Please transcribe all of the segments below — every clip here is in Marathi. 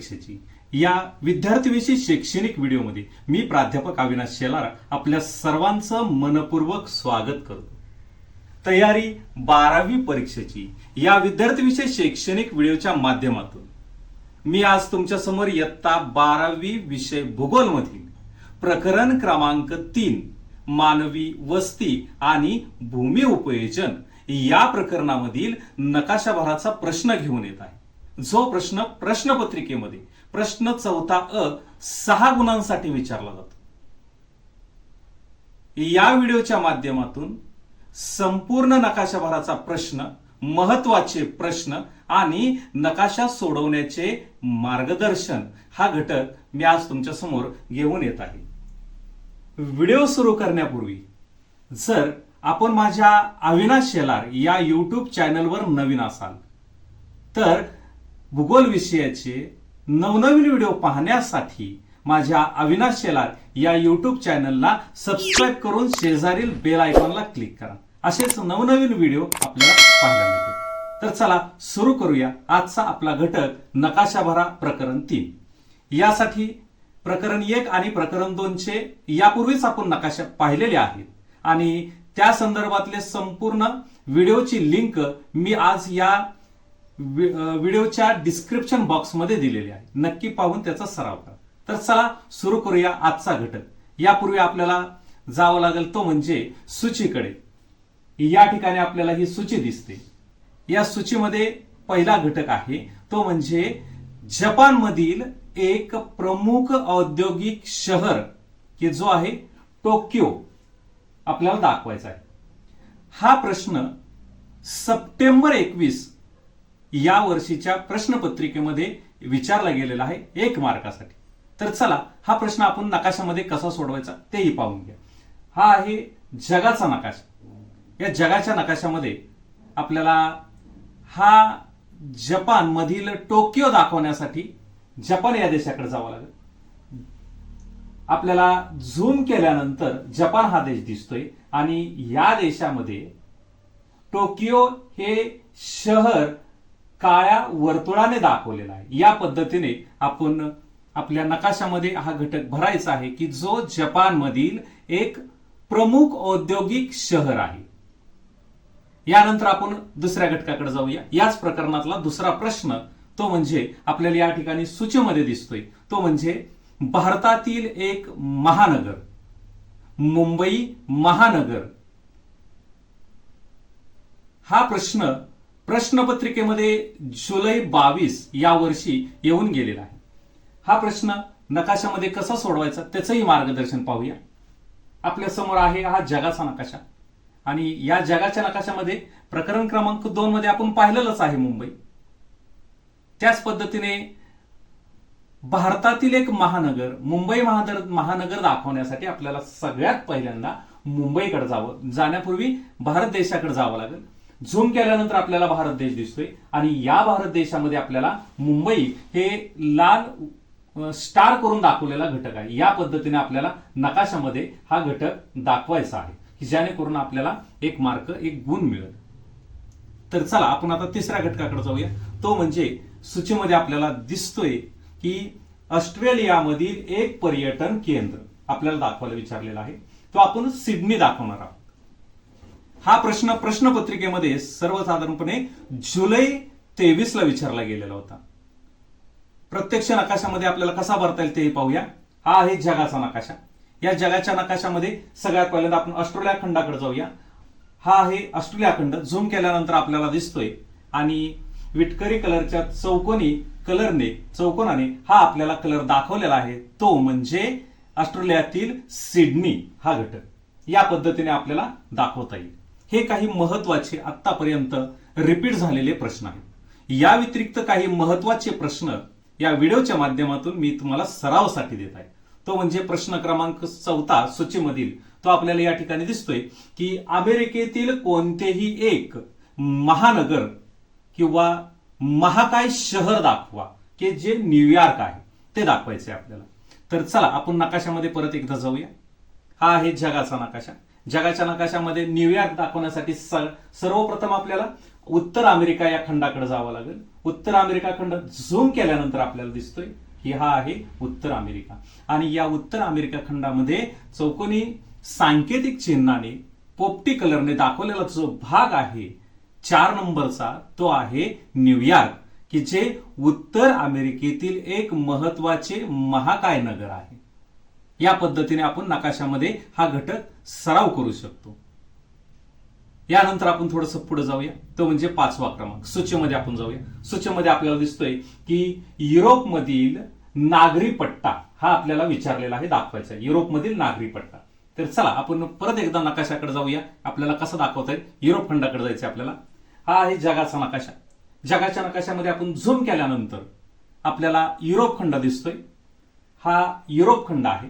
परीक्षेची. या विद्यार्थीविषयी शैक्षणिक व्हिडिओमध्ये मी प्राध्यापक अविनाश शेलार आपल्या सर्वांचं मनपूर्वक स्वागत करतो. तयारी बारावी परीक्षेची या विद्यार्थीविषयी शैक्षणिक व्हिडिओच्या माध्यमातून. मी आज तुमच्यासमोर इयत्ता बारावी विषय भूगोल मधील प्रकरण क्रमांक तीन मानवी वस्ती आणि भूमी उपयोजन या प्रकरणामधील नकाशाभराचा प्रश्न घेऊन येत आहे. जो प्रश्न प्रश्नपत्रिकेमध्ये प्रश्न चौथा अ सहा गुणांसाठी विचारला जातो. या व्हिडिओच्या माध्यमातून संपूर्ण नकाशाभराचा प्रश्न महत्त्वाचे प्रश्न आणि नकाशा सोडवण्याचे मार्गदर्शन हा घटक मी आज तुमच्यासमोर घेऊन येत आहे. व्हिडिओ सुरू करण्यापूर्वी जर आपण माझ्या अविनाश शेलार या युट्यूब चॅनलवर नवीन असाल तर भूगोल विषयाचे नवनवीन व्हिडिओ पाहण्यासाठी माझ्या अविनाश शेलार या युट्यूब चॅनलला सबस्क्राईब करून शेजारील बेल आयकॉनला क्लिक करा. असेच नवनवीन व्हिडिओ आपल्याला पाहायला मिळतील. तर चला सुरू करूया आजचा आपला घटक नकाशाभरा प्रकरण तीन. यासाठी प्रकरण एक आणि प्रकरण दोनचे यापूर्वीच आपण नकाशा पाहिलेले आहेत. आणि त्या संदर्भातले संपूर्ण व्हिडिओची लिंक मी आज या व्हिडिओच्या डिस्क्रिप्शन बॉक्समध्ये दिलेली आहे. नक्की पाहून त्याचा सराव करा. तर चला सुरू करूया आजचा घटक. यापूर्वी आपल्याला जावं लागेल तो म्हणजे सूचीकडे. या ठिकाणी आपल्याला ही सूची दिसते. या सूचीमध्ये पहिला घटक आहे तो म्हणजे जपानमधील एक प्रमुख औद्योगिक शहर की जो आहे टोकियो. आपल्याला दाखवायचा आहे. हा प्रश्न सप्टेंबर एकवीस या वर्षीच्या प्रश्नपत्रिकेमध्ये विचारला गेलेला आहे एक मार्कासाठी. तर चला हा प्रश्न आपण नकाशामध्ये कसा सोडवायचा तेही पाहून घ्या. हा आहे जगाचा नकाशा. या जगाच्या नकाशामध्ये आपल्याला हा जपान मधील टोकियो दाखवण्यासाठी जपान या देशाकडे जावं लागेल. आपल्याला झूम केल्यानंतर जपान हा देश दिसतोय आणि या देशामध्ये टोकियो हे शहर काळ्या वर्तुळाने दाखवलेला आहे. या पद्धतीने आपण आपल्या नकाशामध्ये हा घटक भरायचा आहे की जो जपानमधील एक प्रमुख औद्योगिक शहर आहे. यानंतर आपण दुसऱ्या घटकाकडे जाऊया. याच प्रकरणातला दुसरा प्रश्न तो म्हणजे आपल्याला या ठिकाणी सूचीमध्ये दिसतोय. तो म्हणजे भारतातील एक महानगर मुंबई महानगर. हा प्रश्न प्रश्नपत्रिकेमध्ये जुलै बावीस या वर्षी येऊन गेलेला आहे. हा प्रश्न नकाशामध्ये कसा सोडवायचा त्याचंही मार्गदर्शन पाहूया. आपल्यासमोर आहे हा जगाचा नकाशा. आणि या जगाच्या नकाशामध्ये प्रकरण क्रमांक दोन मध्ये आपण पाहिलेलंच आहे मुंबई. त्याच पद्धतीने भारतातील एक महानगर मुंबई महानगर महानगर दाखवण्यासाठी आपल्याला सगळ्यात पहिल्यांदा मुंबईकडे जावं. जाण्यापूर्वी भारत देशाकडे जावं लागेल. झूम केल्यानंतर आपल्याला भारत देश दिसतोय. आणि या भारत देशामध्ये आपल्याला मुंबई हे लाल स्टार करून दाखवलेला घटक आहे. या पद्धतीने आपल्याला नकाशामध्ये हा घटक दाखवायचा आहे की जेणेकरून आपल्याला एक मार्क एक गुण मिळेल. तर चला आपण आता तिसऱ्या घटकाकडे जाऊया. तो म्हणजे सूचीमध्ये आपल्याला दिसतोय की ऑस्ट्रेलियामधील एक पर्यटन केंद्र आपल्याला दाखवायला विचारलेला आहे. तो आपण सिडनी दाखवणार आहोत. हा प्रश्न प्रश्नपत्रिकेमध्ये सर्वसाधारणपणे जुलै तेवीस ला विचारला गेलेला होता. प्रत्यक्ष नकाशामध्ये आपल्याला कसा भरता येईल तेही पाहूया. हा आहे जगाचा नकाशा. या जगाच्या नकाशामध्ये सगळ्यात पहिल्यांदा आपण ऑस्ट्रेलिया खंडाकडे जाऊया. हा आहे ऑस्ट्रेलिया खंड. झूम केल्यानंतर आपल्याला दिसतोय. आणि विटकरी कलरच्या चौकोनी कलरने चौकोनाने हा आपल्याला कलर दाखवलेला आहे. तो म्हणजे ऑस्ट्रेलियातील सिडनी हा घटक. या पद्धतीने आपल्याला दाखवता येईल. हे काही महत्त्वाचे आतापर्यंत रिपीट झालेले प्रश्न आहेत. या व्यतिरिक्त काही महत्त्वाचे प्रश्न या व्हिडिओच्या माध्यमातून मी तुम्हाला सरावसाठी देत आहे. तो म्हणजे प्रश्न क्रमांक चौथा सूचीमधील तो आपल्याला या ठिकाणी दिसतोय की अमेरिकेतील कोणतेही एक महानगर किंवा महाकाय शहर दाखवा की जे न्यूयॉर्क आहे ते दाखवायचे आपल्याला. तर चला आपण नकाशामध्ये परत एकदा जाऊया. हा आहे जगाचा नकाशा. जगाच्या नकाशामध्ये न्यूयॉर्क दाखवण्यासाठी सर्वप्रथम आपल्याला उत्तर अमेरिका या खंडाकडे जावं लागेल. उत्तर अमेरिका खंड झूम केल्यानंतर आपल्याला दिसतोय की हा आहे उत्तर अमेरिका. आणि या उत्तर अमेरिका खंडामध्ये चौकोनी सांकेतिक चिन्हाने पोपटी कलरने दाखवलेला जो भाग आहे चार नंबरचा तो आहे न्यूयॉर्क की जे उत्तर अमेरिकेतील एक महत्त्वाचे महाकाय नगर आहे. या पद्धतीने आपण नकाशामध्ये हा घटक सराव करू शकतो. यानंतर आपण थोडंसं पुढे जाऊया. तो म्हणजे पाचवा क्रमांक. सूचीमध्ये आपण जाऊया. सूचीमध्ये आपल्याला दिसतोय की युरोपमधील नागरी पट्टा हा आपल्याला विचारलेला आहे दाखवायचा युरोपमधील नागरी पट्टा. तर चला आपण परत एकदा नकाशाकडे जाऊया. आपल्याला कसं दाखवता येईल? युरोप खंडाकडे जायचं आपल्याला. हा आहे जगाचा नकाशा. जगाच्या नकाशामध्ये आपण झूम केल्यानंतर आपल्याला युरोप खंड दिसतोय. हा युरोप खंड आहे.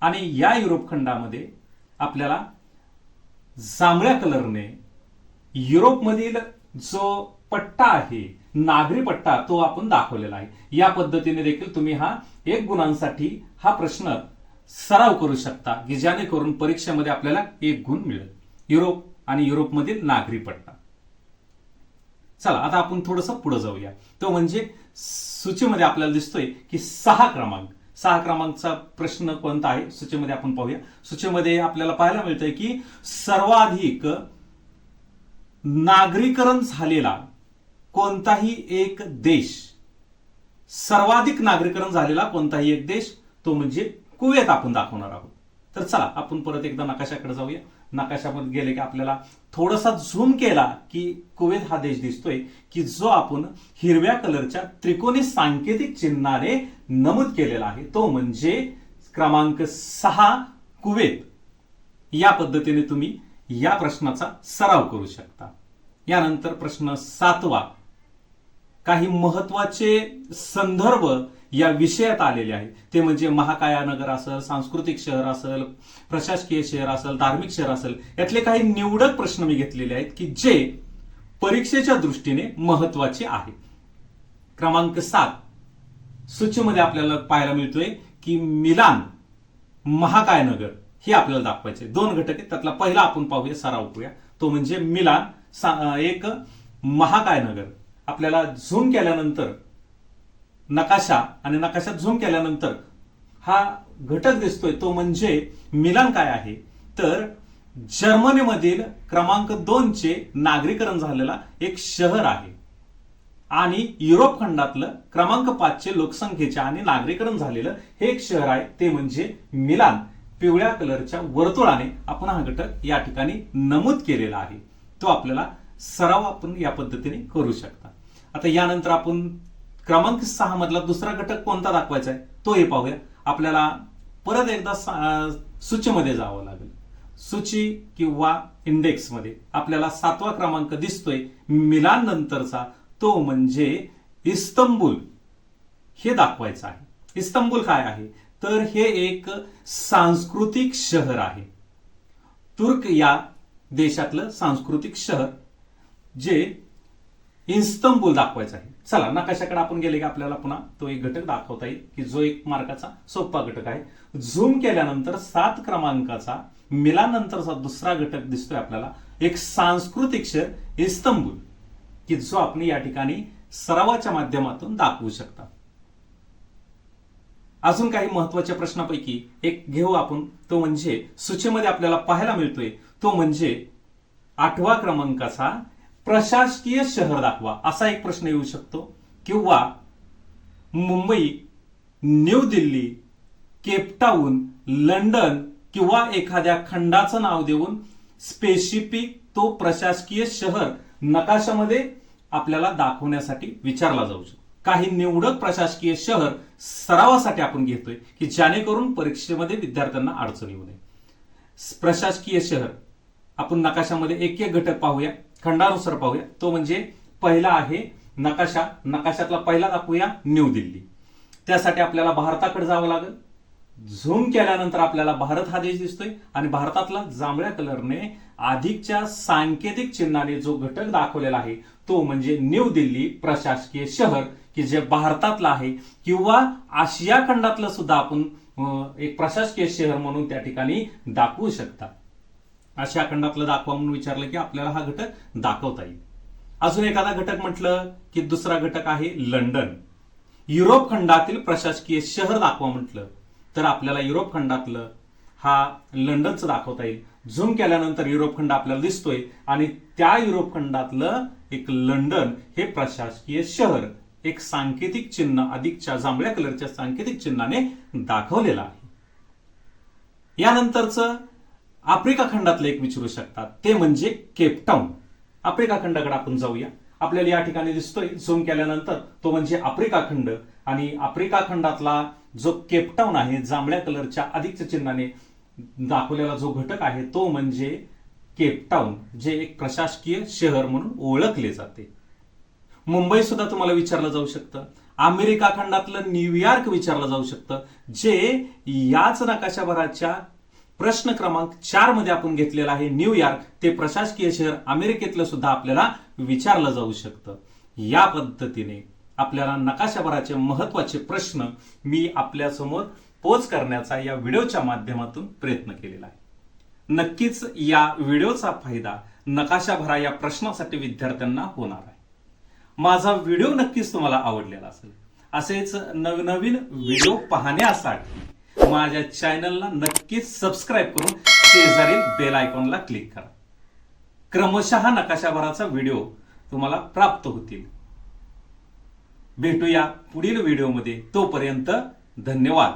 आणि या युरोप खंडामध्ये आपल्याला जांभळ्या कलरने युरोपमधील जो पट्टा आहे नागरी पट्टा तो आपण दाखवलेला आहे. या पद्धतीने देखील तुम्ही हा एक गुणांसाठी हा प्रश्न सराव करू शकता की जेणेकरून परीक्षेमध्ये आपल्याला एक गुण मिळेल. युरोप आणि युरोपमधील नागरी पट्टा. चला आता आपण थोडस पुढे जाऊया. तो म्हणजे सूचीमध्ये आपल्याला दिसतोय की सहा क्रमांक. सहा क्रमांकचा प्रश्न कोणता आहे? सूचीमध्ये आपण पाहूया. सूचीमध्ये आपल्याला पाहायला मिळतंय की सर्वाधिक नागरीकरण झालेला कोणताही एक देश सर्वाधिक नागरीकरण झालेला कोणताही एक देश तो म्हणजे कुवेत आपण दाखवणार आहोत. तर चला आपण परत एकदा नकाशाकडे जाऊया. नकाशामध्ये गेले की आपल्याला थोडासा झूम केला की कुवेत हा देश दिसतोय की जो आपण हिरव्या कलरच्या त्रिकोणी सांकेतिक चिन्हाने नमूद केलेला आहे. तो म्हणजे क्रमांक सहा कुवेत. या पद्धतीने तुम्ही या प्रश्नाचा सराव करू शकता. यानंतर प्रश्न सातवा. काही महत्त्वाचे संदर्भ या विषयात आलेले आहेत. ते म्हणजे महाकाया नगर असेल सांस्कृतिक शहर असेल प्रशासकीय शहर असेल धार्मिक शहर असेल यातले काही निवडक प्रश्न मी घेतलेले आहेत की जे परीक्षेच्या दृष्टीने महत्त्वाचे आहेत. क्रमांक सात. सूचीमध्ये आपल्याला पाहायला मिळतोय की मिलान महाकाय नगर हे आपल्याला दाखवायचे. दोन घटक आहेत त्यातला पहिला आपण पाहूया सराव करूया. तो म्हणजे मिलान एक महाकाय नगर. आपल्याला झूम केल्यानंतर नकाशा आणि नकाशात झूम केल्यानंतर हा घटक दिसतोय तो म्हणजे मिलान काय आहे? तर जर्मनीमधील क्रमांक दोनचे नागरीकरण झालेला एक शहर आहे. आणि युरोप खंडातलं क्रमांक पाचचे लोकसंख्येचे आणि नागरीकरण झालेलं हे एक शहर आहे ते म्हणजे मिलान. पिवळ्या कलरच्या वर्तुळाने आपण हा घटक या ठिकाणी नमूद केलेला आहे. तो आपल्याला सराव आपण या पद्धतीने करू शकता. आता यानंतर आपण क्रमांक सहा मधला दुसरा घटक कोणता दाखवायचा आहे तो हे पाहूया. आपल्याला परत एकदा सूचीमध्ये जावं लागेल. सूची किंवा इंडेक्समध्ये आपल्याला सातवा क्रमांक दिसतोय. मिलान नंतरचा तो म्हणजे इस्तंबूल. हे दाखवायचं आहे. इस्तंबूल काय आहे? तर हे एक सांस्कृतिक शहर आहे. तुर्क या देशातलं सांस्कृतिक शहर. जे इस्तंबुल दाखवायचं आहे. चला नकाशाकडे आपण गेले की आपल्याला पुन्हा? तो एक घटक दाखवता येईल की जो एक मार्काचा सोपा घटक आहे. झूम केल्यानंतर सात क्रमांकाचा मिलानंतरचा दुसरा घटक दिसतोय आपल्याला. एक सांस्कृतिक शहर इस्तंबूल की जो आपण या ठिकाणी सरावाच्या माध्यमातून दाखवू शकता. अजून काही महत्त्वाच्या प्रश्नापैकी एक घेऊ आपण. तो म्हणजे सूचीमध्ये आपल्याला पाहायला मिळतोय. तो म्हणजे आठवा क्रमांकाचा प्रशासकीय शहर दाखवा असा एक प्रश्न येऊ शकतो. किंवा Mumbai New Delhi Cape Town London किंवा एखाद्या खंडाचं नाव देऊन स्पेसिफिक तो प्रशासकीय शहर नकाशामध्ये आपल्याला दाखवण्यासाठी विचारला जाऊ शकतो. काही निवडक प्रशासकीय शहर सरावासाठी आपण घेतोय की जेणेकरून परीक्षेमध्ये विद्यार्थ्यांना अडचण येऊ नये. प्रशासकीय शहर आपण नकाशामध्ये एक एक घटक पाहूया. खंडानुसार पाहूया. तो म्हणजे पहिला आहे नकाशा. नकाशातला पहिला दाखवूया न्यू दिल्ली. त्यासाठी आपल्याला भारताकडे जावं लागेल. झूम केल्यानंतर आपल्याला भारत हा देश दिसतोय आणि भारतातला जांभळ्या कलरने अधिकच्या सांकेतिक चिन्हाने जो घटक दाखवलेला आहे तो म्हणजे न्यू दिल्ली प्रशासकीय शहर की जे भारतातलं आहे किंवा आशिया खंडातलं सुद्धा आपण एक प्रशासकीय शहर म्हणून त्या ठिकाणी दाखवू शकता. अशा खंडातलं दाखवा म्हणून विचारलं की आपल्याला हा घटक दाखवता येईल. अजून एखादा घटक म्हटलं की दुसरा घटक आहे लंडन. युरोप खंडातील प्रशासकीय शहर दाखवा म्हटलं तर आपल्याला युरोप खंडातलं हा लंडनचं दाखवता येईल. झूम केल्यानंतर युरोप खंड आपल्याला दिसतोय आणि त्या युरोप खंडातलं एक लंडन हे प्रशासकीय शहर एक सांकेतिक चिन्ह अधिकच्या जांभळ्या कलरच्या सांकेतिक चिन्हाने दाखवलेलं आहे. यानंतरचं आफ्रिका खंडातलं एक विचारू शकतात. ते म्हणजे केपटाऊन आफ्रिका खंडाकडे आपण जाऊया. आपल्याला या ठिकाणी दिसतोय. झूम केल्यानंतर तो म्हणजे आफ्रिका खंड. आणि आफ्रिका खंडातला जो केपटाऊन आहे जांभळ्या कलरच्या अधिकच्या चिन्हाने दाखवलेला जो घटक आहे तो म्हणजे केपटाऊन जे एक प्रशासकीय शहर म्हणून ओळखले जाते. मुंबई सुद्धा तुम्हाला विचारलं जाऊ शकतं. अमेरिका खंडातलं न्यूयॉर्क विचारलं जाऊ शकतं. जे याच नकाशाभराच्या प्रश्न क्रमांक चारमध्ये आपण घेतलेला आहे न्यूयॉर्क ते प्रशासकीय शहर अमेरिकेतलं सुद्धा आपल्याला विचारलं जाऊ शकतं. या पद्धतीने आपल्याला नकाशाभराचे महत्त्वाचे प्रश्न मी आपल्यासमोर पोच करण्याचा या व्हिडिओच्या माध्यमातून प्रयत्न केलेला आहे. नक्कीच या व्हिडिओचा फायदा नकाशाभरा या प्रश्नासाठी विद्यार्थ्यांना होणार आहे. माझा व्हिडिओ नक्कीच तुम्हाला आवडलेला असेल. असेच नवनवीन व्हिडिओ पाहण्यासाठी माझ्या चॅनलला नक्कीच सबस्क्राईब करून शेजारील बेल आयकॉनला क्लिक करा. क्रमशः नकाशाभराचा व्हिडिओ तुम्हाला प्राप्त होतील. भेटूया पुढील व्हिडिओमध्ये तोपर्यंत धन्यवाद.